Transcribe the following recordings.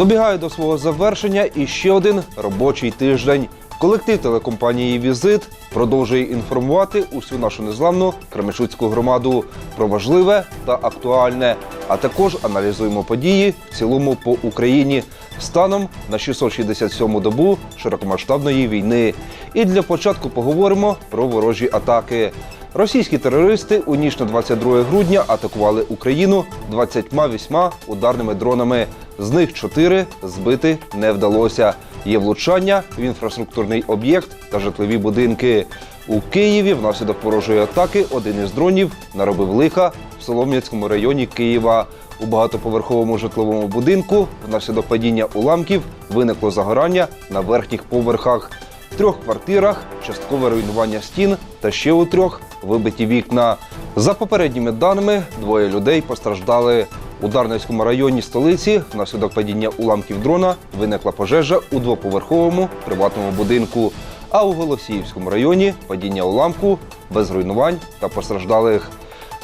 Добігає до свого завершення і ще один робочий тиждень. Колектив телекомпанії Візит продовжує інформувати усю нашу незламну Кременчуцьку громаду про важливе та актуальне, а також аналізуємо події в цілому по Україні станом на 667-му добу широкомасштабної війни. І для початку поговоримо про ворожі атаки. Російські терористи у ніч на 22 грудня атакували Україну 28 ударними дронами. З них 4 збити не вдалося. Є влучання в інфраструктурний об'єкт та житлові будинки. У Києві внаслідок ворожої атаки один із дронів наробив лиха Солом'янському районі Києва. У багатоповерховому житловому будинку внаслідок падіння уламків виникло загорання на верхніх поверхах. В трьох квартирах часткове руйнування стін та ще у трьох вибиті вікна. За попередніми даними, двоє людей постраждали. У Дарницькому районі столиці внаслідок падіння уламків дрона виникла пожежа у двоповерховому приватному будинку. А у Голосіївському районі падіння уламку без руйнувань та постраждалих.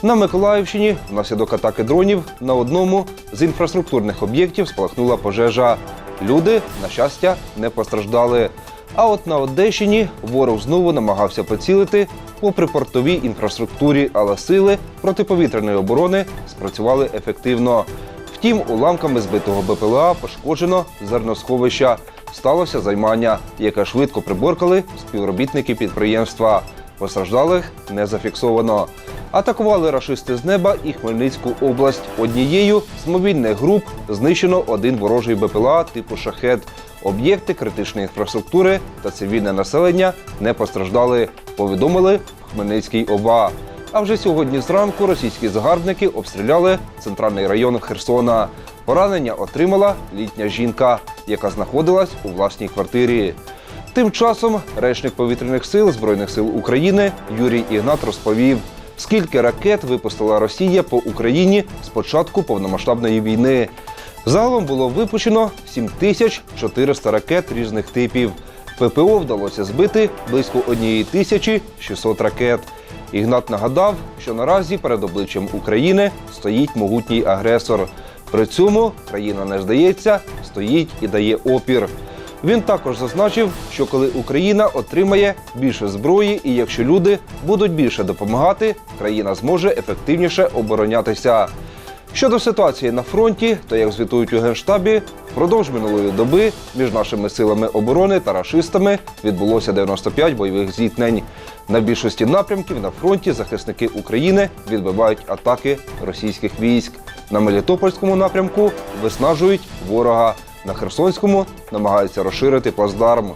На Миколаївщині внаслідок атаки дронів на одному з інфраструктурних об'єктів спалахнула пожежа. Люди, на щастя, не постраждали. А от на Одещині ворог знову намагався поцілити по припортовій інфраструктурі, але сили протиповітряної оборони спрацювали ефективно. Втім, уламками збитого БПЛА пошкоджено зерносховища. Сталося займання, яке швидко приборкали співробітники підприємства. Постраждалих не зафіксовано. Атакували рашисти з неба і Хмельницьку область. Однією з мобільних груп знищено один ворожий БПЛА типу шахет. Об'єкти критичної інфраструктури та цивільне населення не постраждали. Повідомили в Хмельницькій ОВА. А вже сьогодні зранку російські загарбники обстріляли центральний район Херсона. Поранення отримала літня жінка, яка знаходилась у власній квартирі. Тим часом речник повітряних сил Збройних сил України Юрій Ігнат розповів, скільки ракет випустила Росія по Україні з початку повномасштабної війни. Загалом було випущено 7400 ракет різних типів. ППО вдалося збити близько 1600 ракет. Ігнат нагадав, що наразі перед обличчям України стоїть могутній агресор. При цьому країна не здається, стоїть і дає опір. Він також зазначив, що коли Україна отримає більше зброї, і якщо люди будуть більше допомагати, країна зможе ефективніше оборонятися. Щодо ситуації на фронті, то як звітують у генштабі, впродовж минулої доби між нашими силами оборони та рашистами відбулося 95 бойових зіткнень. На більшості напрямків на фронті захисники України відбивають атаки російських військ. На Мелітопольському напрямку виснажують ворога. На Херсонському намагаються розширити плацдарм.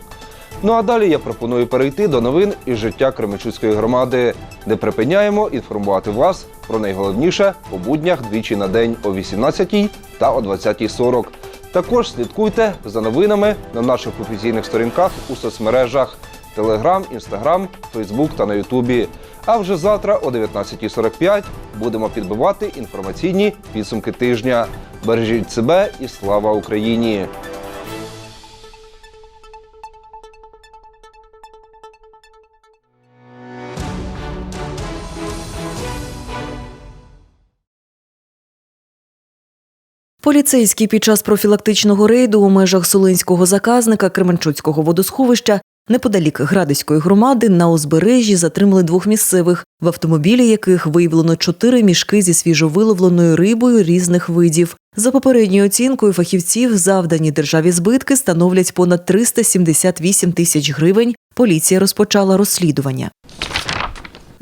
Ну а далі я пропоную перейти до новин із життя Кременчуцької громади, де припиняємо інформувати вас про найголовніше по буднях двічі на день о 18 та о 20.40. Також слідкуйте за новинами на наших офіційних сторінках у соцмережах Телеграм, Інстаграм, Фейсбук та на Ютубі. А вже завтра о 19.45 будемо підбивати інформаційні підсумки тижня. Бережіть себе і слава Україні! Поліцейські під час профілактичного рейду у межах Солинського заказника Кременчуцького водосховища неподалік Градиської громади на узбережжі затримали двох місцевих, в автомобілі яких виявлено чотири мішки зі свіжовиловленою рибою різних видів. За попередньою оцінкою фахівців, завдані державі збитки становлять понад 378 тисяч гривень. Поліція розпочала розслідування.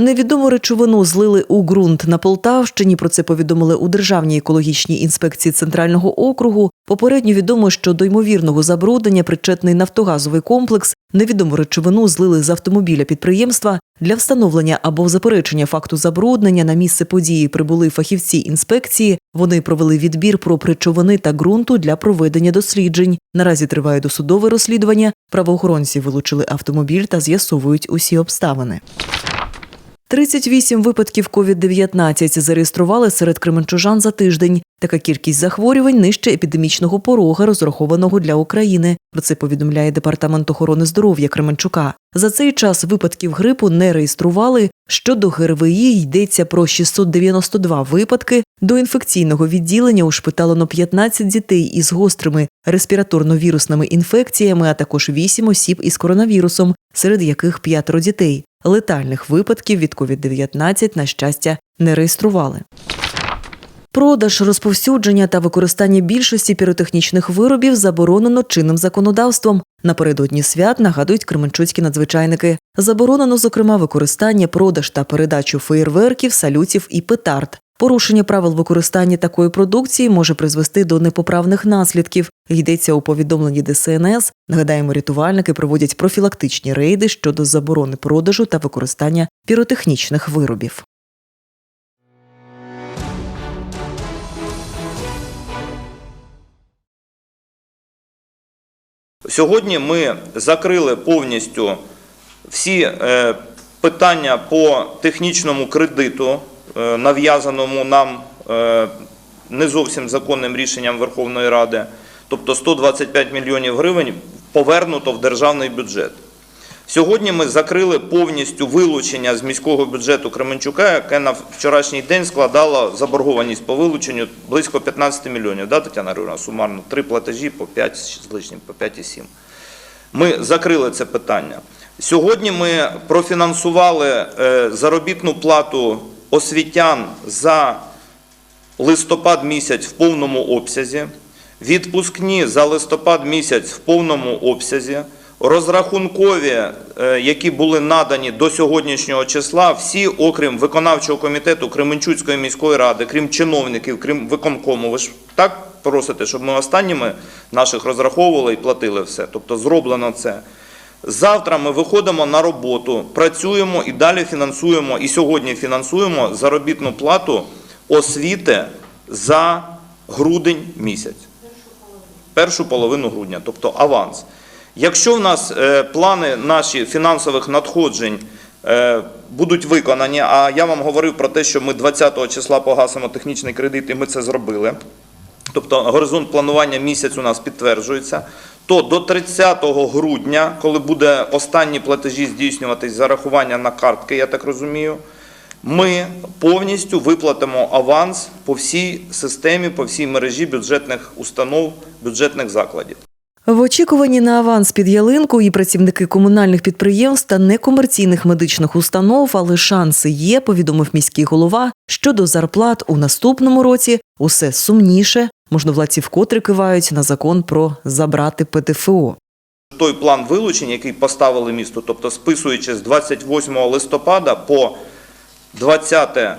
Невідому речовину злили у ґрунт на Полтавщині. Про це повідомили у Державній екологічній інспекції центрального округу. Попередньо відомо, що до ймовірного забруднення причетний нафтогазовий комплекс. Невідому речовину злили з автомобіля підприємства. Для встановлення або заперечення факту забруднення на місце події прибули фахівці інспекції. Вони провели відбір про речовини та ґрунту для проведення досліджень. Наразі триває досудове розслідування. Правоохоронці вилучили автомобіль та з'ясовують усі обставини. 38 випадків COVID-19 зареєстрували серед кременчужан за тиждень. Така кількість захворювань нижче епідемічного порога, розрахованого для України. Про це повідомляє департамент охорони здоров'я Кременчука. За цей час випадків грипу не реєстрували. Щодо ГРВІ йдеться про 692 випадки. До інфекційного відділення ушпиталено 15 дітей із гострими респіраторно-вірусними інфекціями, а також 8 осіб із коронавірусом, серед яких п'ятеро дітей. Летальних випадків від COVID-19, на щастя, не реєстрували. Продаж, розповсюдження та використання більшості піротехнічних виробів заборонено чинним законодавством. Напередодні свят нагадують кременчуцькі надзвичайники. Заборонено, зокрема, використання, продаж та передачу феєрверків, салютів і петард. Порушення правил використання такої продукції може призвести до непоправних наслідків. Йдеться у повідомленні ДСНС. Нагадаємо, рятувальники проводять профілактичні рейди щодо заборони продажу та використання піротехнічних виробів. Сьогодні ми закрили повністю всі е, питання по технічному кредиту, е, нав'язаному нам е, не зовсім законним рішенням Верховної Ради, тобто 125 мільйонів гривень повернуто в державний бюджет. Сьогодні ми закрили повністю вилучення з міського бюджету Кременчука, яке на вчорашній день складало заборгованість по вилученню близько 15 мільйонів. Да, Тетяна Григорівна, сумарно три платежі по 5 з лишнім, по 5,7. Ми закрили це питання. Сьогодні ми профінансували е, заробітну плату освітян за листопад місяць в повному обсязі, відпускні за листопад місяць в повному обсязі, розрахункові, е, які були надані до сьогоднішнього числа, всі, окрім виконавчого комітету Кременчуцької міської ради, крім чиновників, крім виконкому, ви ж так просите, щоб ми останніми наших розраховували і платили все. Тобто зроблено це. Завтра ми виходимо на роботу, працюємо і далі фінансуємо, і сьогодні фінансуємо заробітну плату освіти за грудень місяць. Першу половину грудня, тобто аванс. Якщо в нас е, плани наші фінансових надходжень е, будуть виконані, а я вам говорив про те, що ми 20 числа погасимо технічний кредит, і ми це зробили. Тобто горизонт планування місяць у нас підтверджується. То до 30 грудня, коли буде останні платежі здійснюватись зарахування на картки, я так розумію, ми повністю виплатимо аванс по всій системі, по всій мережі бюджетних установ, бюджетних закладів. В очікуванні на аванс під ялинку і працівники комунальних підприємств та некомерційних медичних установ, але шанси є, повідомив міський голова. Щодо зарплат у наступному році усе сумніше. Можновладці вкотре кивають на закон про забрати ПТФО. Той план вилучень, який поставили місто, тобто списуючи з 28 листопада по 20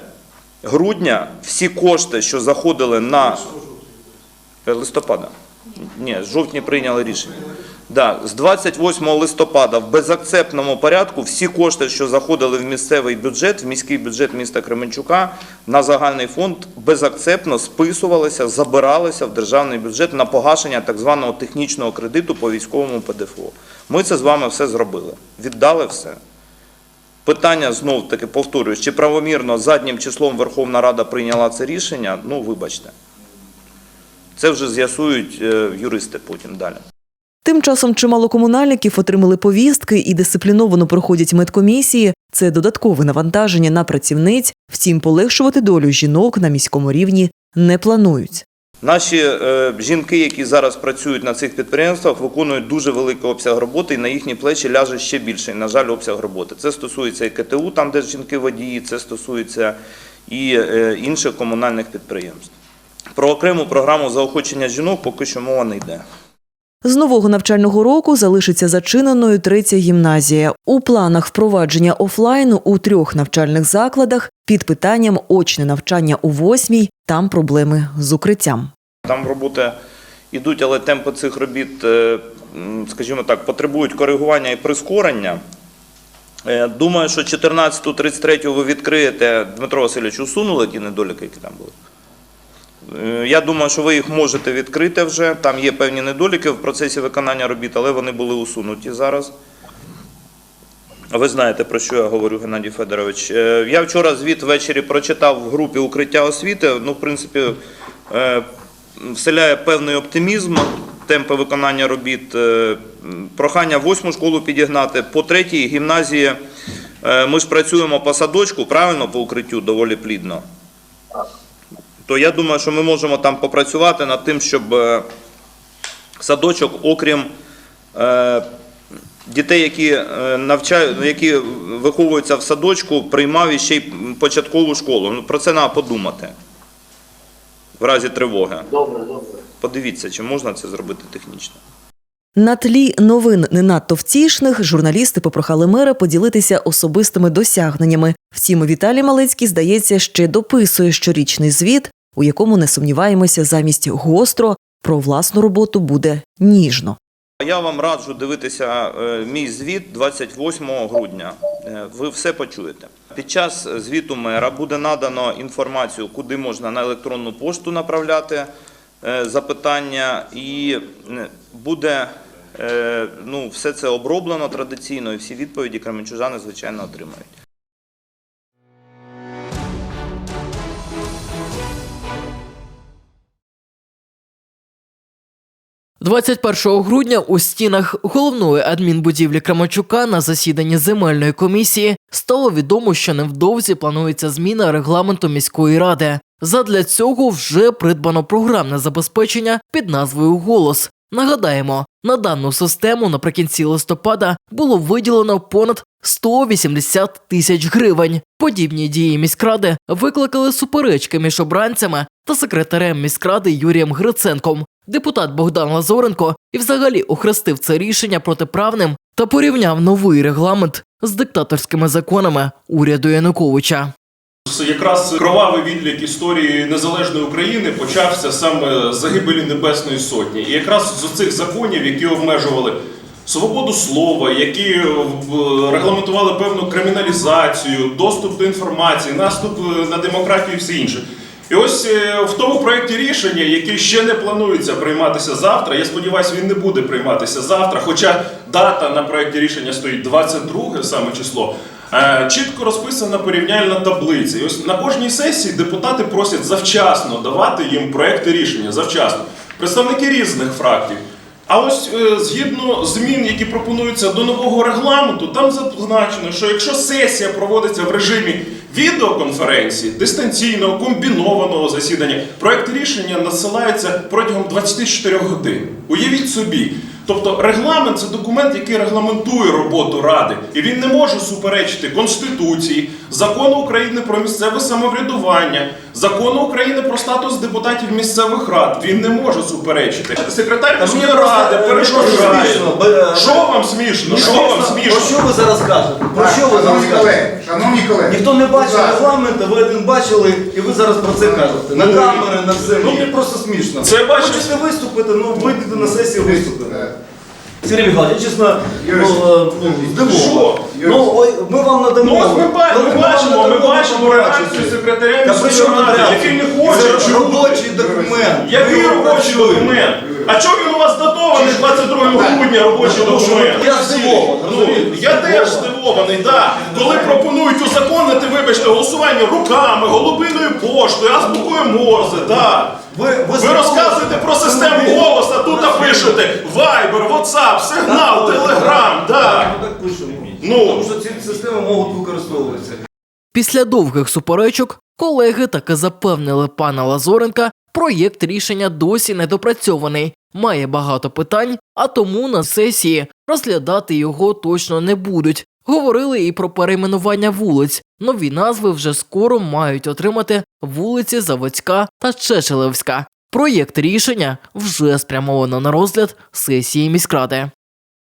грудня, всі кошти, що заходили на листопада. Ні, з жовтні прийняли рішення. Да, з 28 листопада в безакцептному порядку всі кошти, що заходили в місцевий бюджет, в міський бюджет міста Кременчука, на загальний фонд безакцептно списувалися, забиралися в державний бюджет на погашення так званого технічного кредиту по військовому ПДФО. Ми це з вами все зробили. Віддали все. Питання знов таки повторюю, чи правомірно заднім числом Верховна Рада прийняла це рішення? Ну, вибачте. Це вже з'ясують е, юристи потім далі. Тим часом чимало комунальників отримали повістки і дисципліновано проходять медкомісії. Це додаткове навантаження на працівниць. Втім, полегшувати долю жінок на міському рівні не планують. Наші е, жінки, які зараз працюють на цих підприємствах, виконують дуже великий обсяг роботи, і на їхні плечі ляже ще більший, на жаль, обсяг роботи. Це стосується і КТУ, там де жінки водії, це стосується і е, інших комунальних підприємств. Про окрему програму заохочення жінок поки що мова не йде. З нового навчального року залишиться зачиненою третя гімназія. У планах впровадження офлайну у трьох навчальних закладах під питанням очне навчання у восьмій. Там проблеми з укриттям. Там роботи йдуть, але темпи цих робіт, е, скажімо так, потребують коригування і прискорення. Е, Думаю, що 14-33 ви відкриєте, Дмитро Васильович, усунули ті недоліки, які там були. Е, Я думаю, що ви їх можете відкрити вже. Там є певні недоліки в процесі виконання робіт, але вони були усунуті зараз. Ви знаєте, про що я говорю, Геннадій Федорович. Е, Я вчора звіт ввечері прочитав в групі укриття освіти. Ну, в принципі, е, вселяє певний оптимізм, темпи виконання робіт. Прохання восьму школу підігнати. По третій гімназії ми ж працюємо по садочку, правильно, по укриттю доволі плідно. То я думаю, що ми можемо там попрацювати над тим, щоб е, садочок, окрім е, дітей, які е, навчають, які виховуються в садочку, приймав іще й початкову школу. Ну, про це треба подумати в разі тривоги. Добре, добре. Подивіться, чи можна це зробити технічно. На тлі новин не надто втішних журналісти попрохали мера поділитися особистими досягненнями. Втім, Віталій Малецький, здається, ще дописує щорічний звіт, у якому не сумніваємося, замість гостро про власну роботу буде ніжно. Я вам раджу дивитися е, мій звіт 28 грудня. Е, Ви все почуєте. Під час звіту мера буде надано інформацію, куди можна на електронну пошту направляти е, запитання, і буде ну, все це оброблено традиційно, і всі відповіді кременчужани, звичайно, отримають. 21 грудня у стінах головної адмінбудівлі Крамачука на засіданні земельної комісії стало відомо, що невдовзі планується зміна регламенту міської ради. Задля цього вже придбано програмне забезпечення під назвою Голос. Нагадаємо, на дану систему наприкінці листопада було виділено понад 180 тисяч гривень. Подібні дії міськради викликали суперечки між обранцями та секретарем міськради Юрієм Гриценком. Депутат Богдан Лазоренко і взагалі охрестив це рішення протиправним та порівняв новий регламент з диктаторськими законами уряду Януковича. Якраз кровавий відлік історії незалежної України почався саме з загибелі Небесної Сотні. І якраз з цих законів, які обмежували свободу слова, які е, регламентували певну криміналізацію, доступ до інформації, наступ е, на демократію і все інше. І ось е, в тому проєкті рішення, який ще не планується прийматися завтра, я сподіваюся, він не буде прийматися завтра, хоча дата на проєкті рішення стоїть 22 саме число. Е, Чітко розписана порівняльна таблиця. І ось на кожній сесії депутати просять завчасно давати їм проекти рішення. Завчасно. Представники різних фракцій. А ось е, згідно змін, які пропонуються до нового регламенту, там зазначено, що якщо сесія проводиться в режимі відеоконференції, дистанційного, комбінованого засідання, проект рішення насилається протягом 24 годин. Уявіть собі. Тобто регламент це документ, який регламентує роботу Ради, і він не може суперечити Конституції, закону України про місцеве самоврядування, закону України про статус депутатів місцевих рад. Він не може суперечити. Секретар міської ради перешкоджає. Що вам смішно? Що вам Про смішно? що ви зараз кажете? Про що ви зараз кажете? шановні колеги. Ніхто не бачив будь ласка. регламент, а ви один бачили, і ви зараз про це кажете. На Ну, камери, на все. Ну ну, мені просто смішно. це бачиш- Хочете виступити, ну вийдете на сесію виступити. Сергій Михайлович, я чесно, Юрій, ну, е, ну, здивований. Ну, ой, ми вам надамо. Ну ось ми, ба- Ну, ми бачимо, ми бачимо реакцію секретаря Та при міської ради, який не хоче Це робочий документ. Який робочий документ? А чого він у вас датований 22 грудня робочий документ? я здивований, Ну, я теж здивований, так. Коли пропонують узаконити, вибачте, голосування руками, голубиною поштою, азбукою Морзе, так. Ви, розказуєте про систему голосу, а тут пишете Viber, WhatsApp, сигнал, Telegram, так. Ну. Тому що ці системи можуть використовуватися. Після довгих суперечок колеги таки запевнили пана Лазоренка, проєкт рішення досі недопрацьований, має багато питань, а тому на сесії розглядати його точно не будуть. Говорили і про перейменування вулиць. Нові назви вже скоро мають отримати вулиці Заводська та Чечелевська. Проєкт рішення вже спрямовано на розгляд сесії міськради.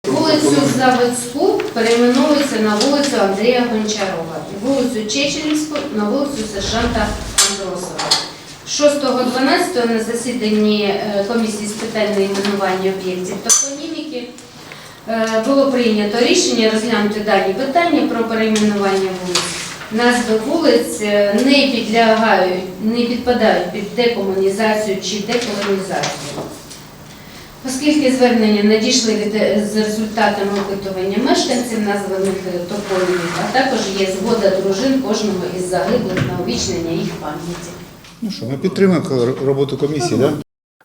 Вулицю Заводську перейменується на вулицю Андрія Гончарова, вулицю Чечелівську на вулицю сержанта. 6.12 на засіданні е, комісії з питань найменування об'єктів топоніміки е, було прийнято рішення розглянути дані питання про перейменування вулиць. Назви вулиць е, не підлягають, не підпадають під декомунізацію чи деколонізацію. Оскільки звернення надійшли від, з результатами опитування мешканців названих топонімів, а також є згода дружин кожного із загиблих на увічнення їх пам'яті. Ну що, ми підтримуємо роботу комісії, так? Да?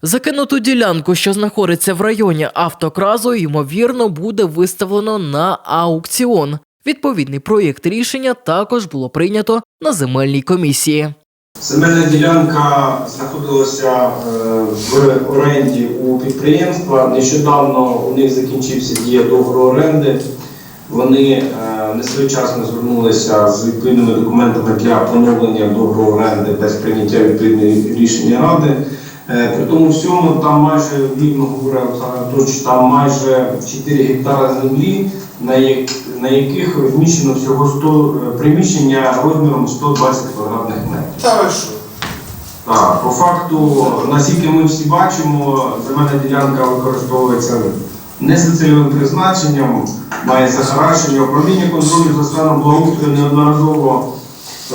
Закинуту ділянку, що знаходиться в районі автокразу, ймовірно, буде виставлено на аукціон. Відповідний проєкт рішення також було прийнято на земельній комісії. Земельна ділянка знаходилася е, в оренді у підприємства. Нещодавно у них закінчився дія договору оренди. Вони е, несвоєчасно звернулися з відповідними документами для поновлення договору оренди без прийняття відповідного рішення ради. Е, При тому всьому там майже вільно говорив Олександр Анатолійович, там майже 4 гектари землі, на, як, на яких вміщено всього 100 е, приміщення розміром 120 квадратних метрів. Та що? Так, по факту, наскільки ми всі бачимо, земельна ділянка використовується не за цільовим призначенням, має захаращення. Управління контролю за станом благоустрою неодноразово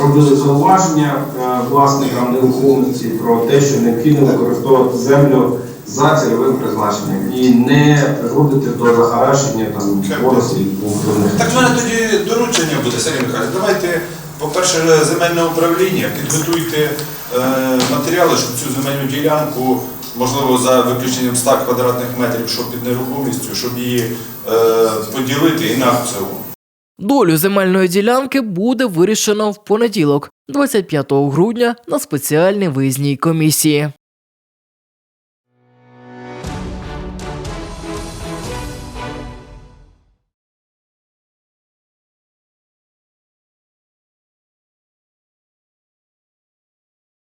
робили зауваження е, власникам нерухомості про те, що необхідно використовувати землю за цільовим призначенням і не приводити до захаращення там порослів. Так в мене тоді доручення буде, Сергій Михайлович. Давайте, по-перше, земельне управління, підготуйте е, матеріали, щоб цю земельну ділянку, можливо, за виключенням 100 квадратних метрів, що під нерухомістю, щоб її е, поділити і на аукціон. Долю земельної ділянки буде вирішено в понеділок, 25 грудня, на спеціальній виїзній комісії.